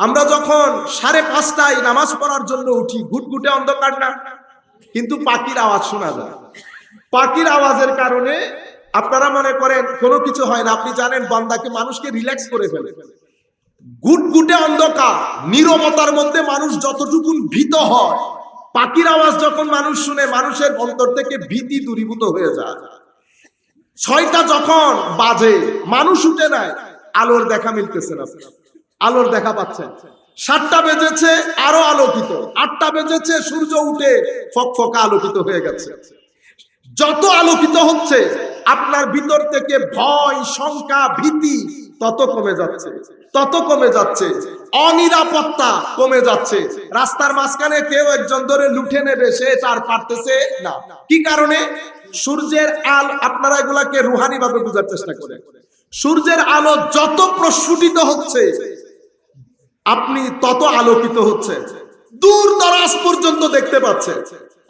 আমরা যখন সাড়ে পাঁচটায় নামাজ পড়ার জন্য উঠি, ঘুটঘুটে অন্ধকার না? কিন্তু পাখির আওয়াজ শোনা যায়। পাখির আওয়াজের কারণে আপনারা মনে করেন কোনো কিছু হয় না। আপনি জানেন বান্দাকে মানুষকে রিল্যাক্স করে ফেলে। গুটগুটে অন্ধকার, নীরবতার মধ্যে মানুষ যতটুকুন ভীত হয়, পাখির আওয়াজ যখন মানুষ শুনে, মানুষের অন্তর থেকে ভীতি দূরীভূত হয়ে যায়। ছয়টা যখন বাজে, মানুষ উঠে নাই, আলোর দেখা মিলতেছে না। আলোর দেখা পাচ্ছে। সাতটা বেজেছে, আরও আলোকিত। আটটা বেজেছে, সূর্য উঠে ফক ফকফকা আলোকিত হয়ে গেছে। যত আলোকিত হচ্ছে, আপনার ভিতর থেকে ভয়, শঙ্কা, ভীতি তত কমে যাচ্ছে। তত কমে যাচ্ছে। অনিরাপত্তা কমে যাচ্ছে। রাস্তার মাঝখানে কেউ একজন ধরে লুঠে নেবে, সে তার পারতেছে না। কি কারণে? সূর্যের আল আপনারা এগুলাকে রুহানি ভাবে বোঝার চেষ্টা করে সূর্যের আলো যত প্রস্ফুটিত হচ্ছে আপনি তত আলোকিত হচ্ছে। দূর দরাজ পর্যন্ত দেখতে পাচ্ছেন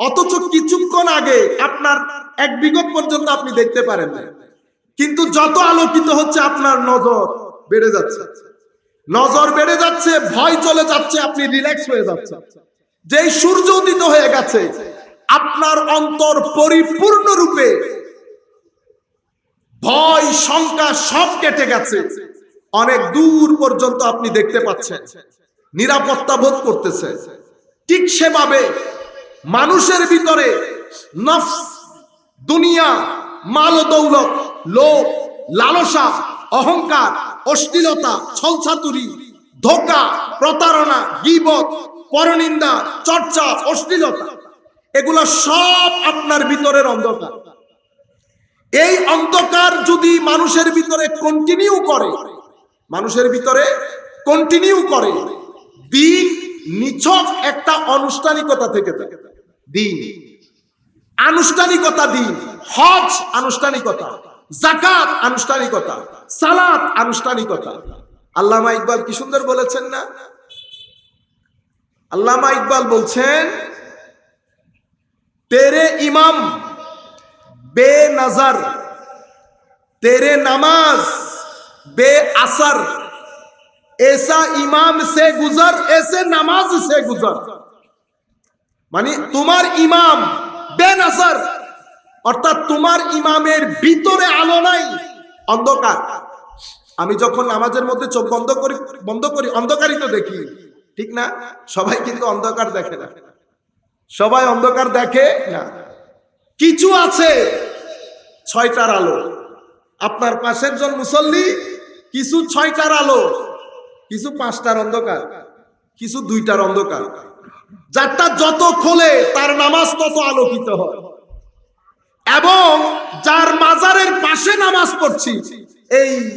অথচ কিছুক্ষণ আগে আপনার এক বিগত পর্যন্ত আপনি দেখতে পারেন কিন্তু যত আলোকিত হচ্ছে, আপনার নজর বেড়ে যাচ্ছে। নজর বেড়ে যাচ্ছে, ভয় চলে যাচ্ছে, আপনি রিল্যাক্স হয়ে যাচ্ছে যেই সূর্য উদিত হয়ে গেছে, আপনার অন্তর পরিপূর্ণ রূপে ভয়, শঙ্কা সব কেটে গেছে। অনেক দূর পর্যন্ত আপনি দেখতে পাচ্ছেন। নিরাপত্তা বোধ করতেছে। ঠিক সেভাবে মানুষের ভিতরে নফস, দুনিয়া, মাল দৌলত, লোভ, লালসা, অহংকার, অশ্লীলতা, ছলছাতুরি, ধোকা, প্রতারণা, গিবত, পরনিন্দা, চর্চা, অশ্লীলতা, এগুলো সব আপনার ভিতরের অন্ধকার। এই অন্ধকার যদি মানুষের ভিতরে কন্টিনিউ করে মানুষের ভিতরে কন্টিনিউ করে। দিন নিছক একটা আনুষ্ঠানিকতা থেকে থাকে। দিন। আনুষ্ঠানিকতা দিন। হজ আনুষ্ঠানিকতা। জাকাত আনুষ্ঠানিকতা। সালাত আনুষ্ঠানিকতা। আল্লামা ইকবাল কি সুন্দর বলেছেন না? আল্লামা ইকবাল বলছেন, তেরে ইমাম বে নাজার তেরে নামাজ बे असर ऐसा इमाम से गुजर ऐसे नमाज से गुजर মানে তোমার ইমাম বেনজর অর্থাৎ তোমার ইমামের ভিতরে আলো নাই অন্ধকার আমি যখন নামাজের মধ্যে চোখ বন্ধ করি বন্ধ করি অন্ধকারই তো দেখি ঠিক না সবাই কিন্তু অন্ধকার দেখে না সবাই অন্ধকার দেখে না কিছু আছে ছয়টার আলো আপনার পাশের জন মুসল্লি, কিছু ছয়টার আলো, কিছু পাঁচটার অন্ধকার, কিছু দুইটার অন্ধকার। যারটা যত খোলে, তার নামাজ তত আলোকিত হয়। এবং যার মাজারের পাশে নামাজ পড়ছি, এই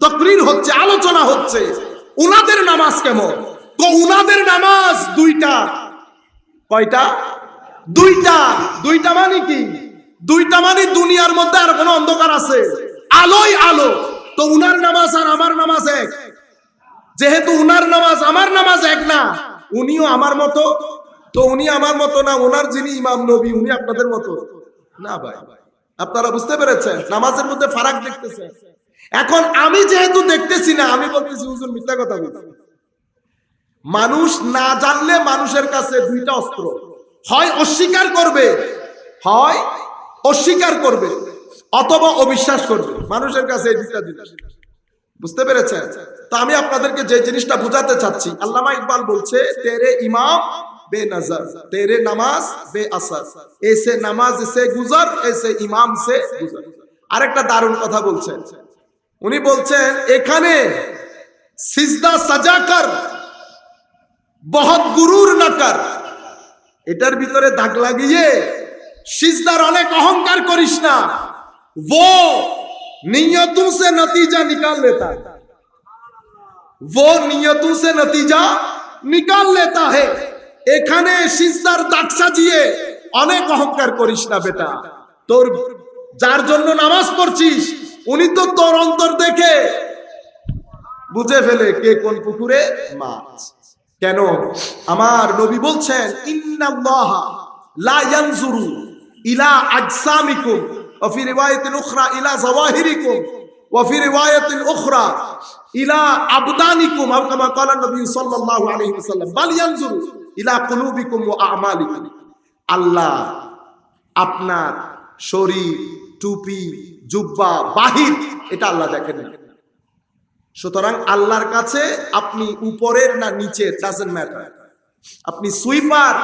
তকরির হচ্ছে, আলোচনা হচ্ছে, উনাদের নামাজ কেমন? তো উনাদের নামাজ দুইটা। কয়টা? দুইটা। দুইটা মানে কি? দুইটা মানে দুনিয়ার মধ্যে আর কোনো অন্ধকার আছে। আলোই আলো। তো উনার নামাজ আর আমার নামাজ এক। যেহেতু উনার নামাজ আমার নামাজ এক না, উনিও আমার মতো। তো উনি আমার মতো না ওনার যিনি ইমাম নবী, উনি আপনাদের মতো। না ভাই, আপনারা বুঝতে পেরেছেন? নামাজের মধ্যে ফারাক দেখতেছেন এখন আমি যেহেতু দেখতেছি না, আমি বলতেছি, হুজুর, মিথ্যা কথা বলছি। মানুষ না জানলে মানুষের কাছে দুইটা অস্ত্র। হয় অস্বীকার করবে, হয় অস্বীকার করবে। অথবা অবিশ্বাস করবে। মানুষের কাছে বুঝতে পেরেছেন? তো আমি আপনাদেরকে যে জিনিসটা বুঝাতে চাচ্ছি, আল্লামা ইকবাল বলছে, তেরে ইমাম বে নজর, তেরে নামাজ বে আসর। এসে নামাজ সে গুজর, এসে ইমাম সে গুজর। আরেকটা দারুণ কথা বলছেন। উনি বলছেন, এখানে সিজদা সাজা কর, বহুত গুরুর না কর। এটার ভিতরে দাগ লাগিয়ে সিজদার অনেক অহংকার করিস না। वो नियतों से नतीजा निकाल लेता है वो नियतों से नतीजा निकाल लेता है এখানে সিজদার দাগ সাজিয়ে অনেক অহংকার করিস না বেটা তোর যার জন্য নামাজ পড়ছিস উনি তো তোর অন্তর দেখে বুঝে ফেলে কে কোন পুকুরে মাছ কেন আমার নবী বলছেন ইন্নাল্লাহ লা ইয়ানজুরু ইলা আজসামিকুম ওয়া ফি রিওয়ায়াতিন উখরা ইলা জাওয়াহিরিকুম وفي رواية أخرى إلى أبدانكم أو كما قال النبي صلى الله عليه وسلم بل ينظر إلى قلوبكم وأعمالكم আল্লাহ আপনার শরীর টুপি জুব্বা বাহির এটা আল্লাহ দেখেন না। সুতরাং আল্লাহর কাছে আপনি উপরের না নিচের ডাজেন্ট ম্যাটার আপনি সুইপার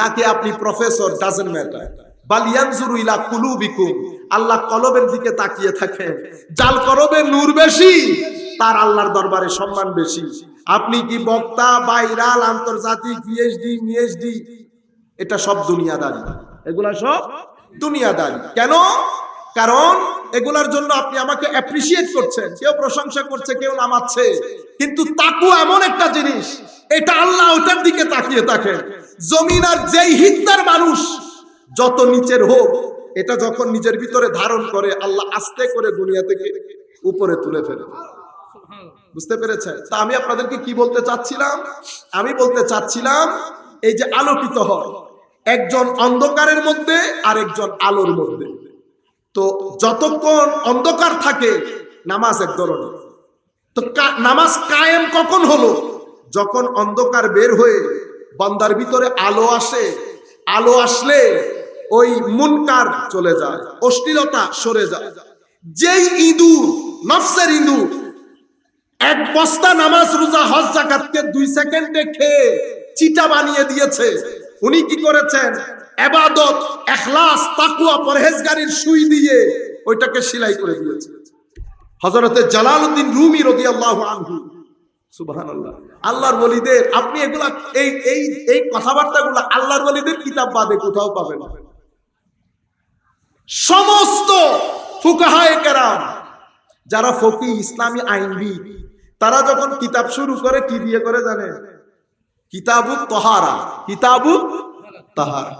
নাকি আপনি প্রফেসর ডাজেন্ট ম্যাটার বালিয়ানজুরু ইলা কুলুবিকুম। আল্লাহ কলবের দিকে তাকিয়ে থাকেন। জাল করবে নূর বেশি, তার আল্লাহর দরবারে সম্মান বেশি। আপনি কি বক্তা, বাইরাল, আন্তর্জাতিক, পিএইচডি মিএইচডি এটা সব দুনিয়াদারি। এগুলা সব দুনিয়াদারি। কেন? কারণ এগুলার জন্য আপনি আমাকে অ্যাপ্রিসিয়েট করছেন। কেউ প্রশংসা করছে, কেউ নামাচ্ছে। কিন্তু তাকু এমন একটা জিনিস, এটা আল্লাহ ওটার দিকে তাকিয়ে থাকে জমিন আর যেই হিত্তার মানুষ যত নিচের হোক, এটা যখন নিজের ভিতরে ধারণ করে, আল্লাহ আস্তে করে দুনিয়া থেকে উপরে তুলে ফেলে বুঝতে পেরেছেন? তা আমি আপনাদেরকে কি বলতে চাচ্ছিলাম? আমি বলতে চাচ্ছিলাম, এই যে আলোকিত হয়, একজন অন্ধকারের মধ্যে আর একজন আলোর মধ্যে। তো যতক্ষণ অন্ধকার থাকে, নামাজ এক ধরনের। তো নামাজ কায়েম কখন হলো? যখন অন্ধকার বের হয়ে, বান্দার ভিতরে আলো আসে, আলো আসলে ওই মুনকার চলে যায়, অশ্লীলতা সরে যায়। যেই ইঁদুর নফসের ইঁদুর এক বস্তা নামাজ, রোজা, হজ, জাকাতকে দুই সেকেন্ডে খেয়ে চিটা বানিয়ে দিয়েছে। উনি কি করেছেন? এবাদত, এখলাস তাকুয়া পরহেজগারির সুই দিয়ে ওইটাকে সেলাই করে দিয়েছে। হজরতে জালালউদ্দিন রুমি রাদিয়াল্লাহু আনহু, সুবহানাল্লাহ, আল্লাহর ওলিদের, আপনি এগুলা, এই এই এই কথাবার্তাগুলো আল্লাহর ওলিদের কিতাব বাদে কোথাও পাবেন না। সমস্ত ফুকাহায়ে যারা ফকি ইসলামী আইনবিদ, তারা যখন কিতাব শুরু করে, কি দিয়ে করে জানে কিতাবু তহারা কিতাবু তাহারা।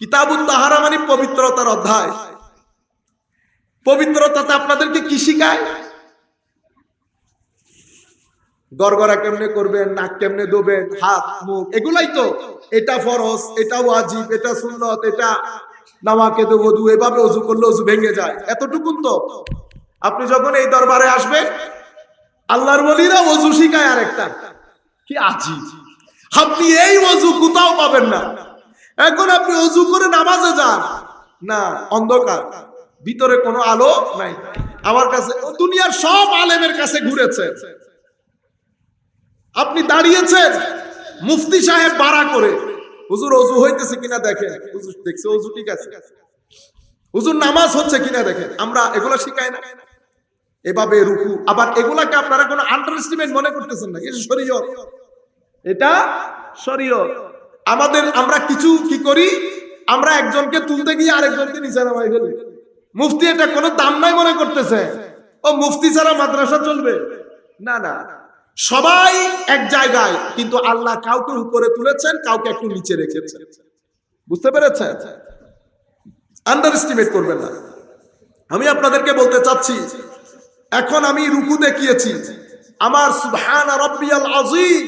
কিতাবু তাহারা মানে পবিত্রতার অধ্যায়। পবিত্রতাতে আপনাদেরকে কি শিখায়? গড়গড়া কেমনে করবেন, নাক কেমনে দোবেন হাত, মুখ, এগুলাই তো। এটা ফরজ, এটা ওয়াজিব, এটা সুন্নত, এটা নামাকে তো বধু এভাবে অজু করলে অজু ভেঙে যায়। এতটুকুন তো। আপনি যখন এই দরবারে আসবেন, আল্লাহর বলিরা অজু শিখায় আরেকটা। কি আজি আপনি এই অজু কোথাও পাবেন না। এখন আপনি অজু করে নামাজে যান। না, অন্ধকার। ভিতরে কোনো আলো নাই। আমার কাছে, দুনিয়ার সব আলেমের কাছে ঘুরেছে। আপনি দাঁড়িয়েছেন মুফতি সাহেব বাড়া করে। হুজুর অজু হইতেছে কিনা দেখেন। হুজুর দেখছে অজু ঠিক আছে। হুজুর নামাজ হচ্ছে কিনা দেখেন। আমরা এগুলা শিখাই না। এভাবে রুকু। আবার এগুলাকে আপনারা কোনো আন্ডার এস্টিমেট মনে করতেছেন না। এটা শরীয়ত। এটা শরীয়ত। আমাদের আমরা কিছু কি করি? আমরা একজনকে তুলতে গিয়ে আরেকজনকে নিচে নামাই ফেলি। মুফতি এটা কোনো দাম নাই মনে করতেছে। ও মুফতি ছাড়া মাদ্রাসা চলবে? না না। সবাই এক জায়গায়, কিন্তু আল্লাহ কাউকে উপরে তুলেছেন, কাউকে একটু নিচে রেখেছেন। বুঝতে পেরেছেন? আন্ডার এস্টিমেট করবেন না। আমি আপনাদেরকে বলতে চাচ্ছি, এখন আমি রুকু দেখিয়েছি। আমার সুবহান রব্বিয়াল আযীম,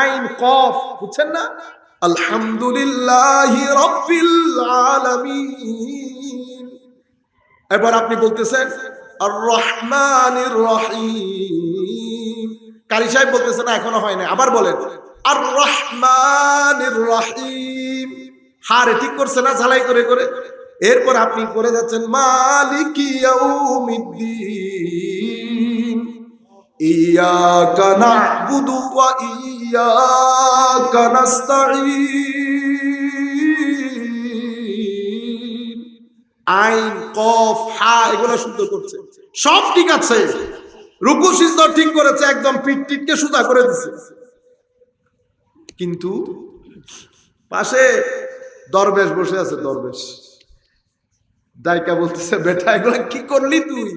আইন কফ, বুঝছেন না? আলহামদুলিল্লাহি রাব্বিল আলামিন। এবার আপনি বলতেছেন, আর রহমানির রহিম। কারি সাহেব বলতেছেন না, এখনও হয় না আবার বলেন আর রহমানির রহিম। হারে ঠিক করছে না, ঝালাই করে করে। এরপর আপনি করে যাচ্ছেন, মালিকি আইন, কফ, হা, এগুলো শুদ্ধ করছে। সব ঠিক আছে। রুকু সিজদা ঠিক করেছে, একদম পিঠ টিটকে সুদা করে দিছে। কিন্তু পাশে দরবেশ বসে আছে, দরবেশ। দায়িকা বলতেছে, বেটা, এগুলো কি করলি তুই?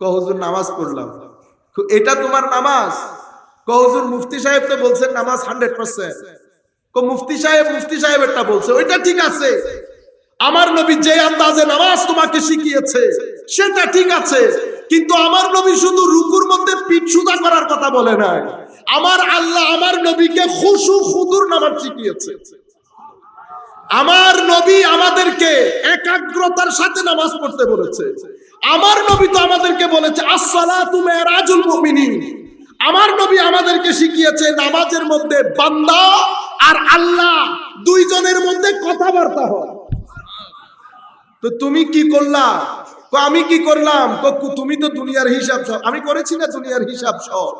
কহজুর নামাজ পড়লাম। এটা তোমার নামাজ? কহজুর মুফতি সাহেব তো বলছেন নামাজ হান্ড্রেড পার্সেন্ট। মুফতি সাহেব, মুফতি সাহেবেরটা বলছে, ওইটা ঠিক আছে। আমার নবী যে আন্দাজে নামাজ তোমাকে শিখিয়েছে, সেটা ঠিক আছে। কিন্তু আমার নবী শুধু রুকুর মধ্যে পিঠ সুদা করার কথা বলে নাই। আমার আল্লাহ আমার নবীকে খুশু খুদুর নামাজ শিখিয়েছে। আমার নবী আমাদেরকে একাগ্রতার সাথে নামাজ পড়তে বলেছে। আমার নবী তো আমাদেরকে বলেছে, আসসালাতু মেরাজুল মুমিনিন। আমার নবী আমাদেরকে শিখিয়েছে, নামাজের মধ্যে বান্দা আর আল্লাহ দুইজনের মধ্যে কথাবার্তা হয়। তো তুমি কি করলা? আমি কি করলাম? তুমি তো দুনিয়ার হিসাব সব আমি করেছি না দুনিয়ার হিসাব সব?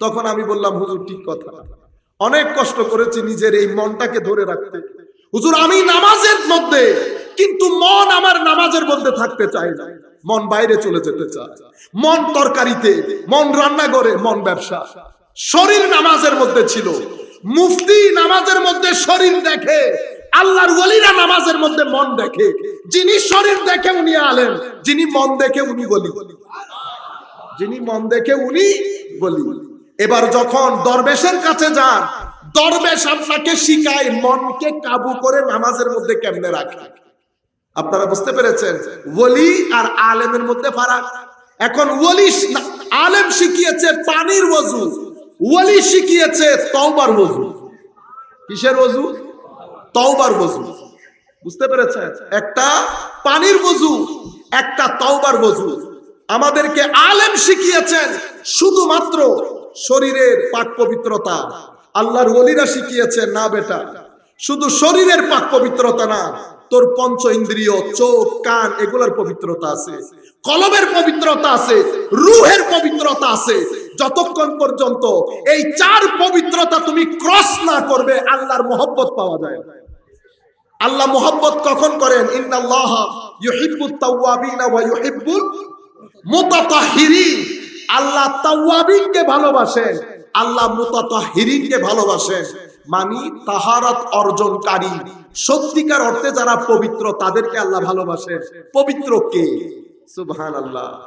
তখন আমি বললাম, হুজুর, ঠিক কথা। অনেক কষ্ট করেছি নিজের এই মনটাকে ধরে রাখতে। হুজুর, আমি নামাজের মধ্যে, কিন্তু মন আমার নামাজের মধ্যে থাকতে চায় না। মন বাইরে চলে যেতে চায়। মন তরকারিতে, মন রান্নাঘরে, মন ব্যবসা। শরীর নামাজের মধ্যে ছিল। মুফতি নামাজের মধ্যে শরীর দেখে আল্লাহর ওলিরা নামাজের মধ্যে মন দেখে। যিনি শরীর দেখে উনি আলেন যিনি মন দেখে উনি বলি যিনি মন দেখে উনি বলি এবার যখন দরবেশের কাছে যান, দরবেশ আপনাকে শিখায় মনকে কাবু করে নামাজের মধ্যে কেমনে রাখে। আপনারা বুঝতে পেরেছেন? ওলি আর আলেমের মধ্যে ফারাক। এখন ওলি আলেম শিখিয়েছে পানির ওযু। ওলি শিখিয়েছে তওবার ওযু। কিসের ওযু? তওবার ওযু। বুঝতে পেরেছেন? একটা পানির ওযু, একটা তওবার ওযু। আমাদেরকে আলেম শিখিয়েছেন শুধুমাত্র শরীরের পাক পবিত্রতা। আল্লাহর ওলিরা শিখিয়েছেন, না বেটা? শুধু শরীরের পাক পবিত্রতা না, তোর পঞ্চ ইন্দ্রিয়, চোখ, কান, এগুলোর পবিত্রতা আছে। কলবের পবিত্রতা আছে, রুহের পবিত্রতা আছে। যতক্ষণ পর্যন্ত এই চার পবিত্রতা তুমি ক্রস না করবে, আল্লাহর মোহব্বত পাওয়া যায় আল্লাহ মোহব্বত কখন করেন? আল্লাহ তাওয়াবিনকে ভালোবাসেন, আল্লাহ মুতাতাহহিরিনকে ভালোবাসেন। মানে তাহারাত অর্জনকারী। সত্যিকার অর্থে যারা পবিত্র তাদেরকে আল্লাহ ভালোবাসেন। পবিত্র কে? সুবহানাল্লাহ।